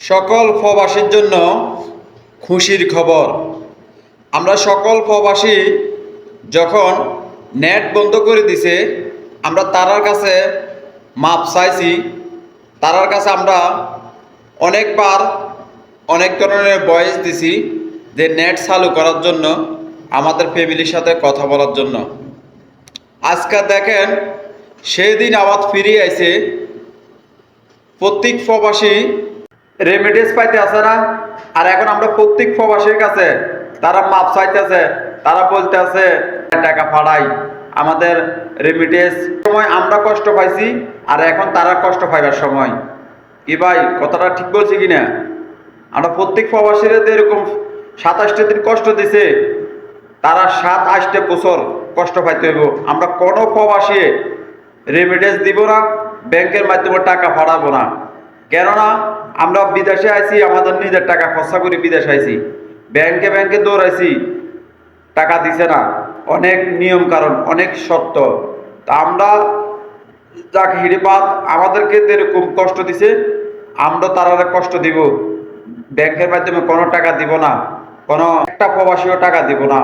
সকল প্রবাসীর জন্য খুশির খবর। আমরা সকল প্রবাসী যখন নেট বন্ধ করে দিছে, আমরা তারার কাছে মাপ চাইছি। তারার কাছে আমরা অনেকবার অনেক ধরনের বয়স দিছি যে নেট চালু করার জন্য, আমাদের ফ্যামিলির সাথে কথা বলার জন্য। আজকে দেখেন, সেদিন আবার ফিরে আইছে, প্রত্যেক প্রবাসী রেমিডিস পাইতে আছে না। আর এখন আমরা প্রত্যেক প্রবাসীর কাছে তারা মাপ চাইতেছে, তারা বলতে আছে টাকা ফাড়াই। আমাদের রেমিডিস সময় আমরা কষ্ট পাইছি, আর এখন তারা কষ্ট পাইবার সময়। কি ভাই, কথাটা ঠিক বলছি কিনা? আমরা প্রত্যেক প্রবাসীরা এরকম সাতাশটা দিন কষ্ট দিছে, তারা সাত, আটটা বছর কষ্ট পাইতে হইব। আমরা কোনো প্রবাসী রেমিডেন্স দিব না, ব্যাংকের মাধ্যমে টাকা ফাড়াবো না। কেননা, আমরা বিদেশে আইছি, আমাদের নিজের টাকা খরচা করে বিদেশে আইছি। ব্যাংকে ব্যাংকে দৌড়াইছি, টাকা দিছে না। অনেক নিয়ম কারণ, অনেক সত্য তা আমরা যাক হিড়িপাত, আমাদেরকে এরকম কষ্ট দিছে, আমরা তারা কষ্ট দিব। ব্যাংকের মাধ্যমে কোনো টাকা দিব না, কোনো একটা প্রবাসীও টাকা দিব না।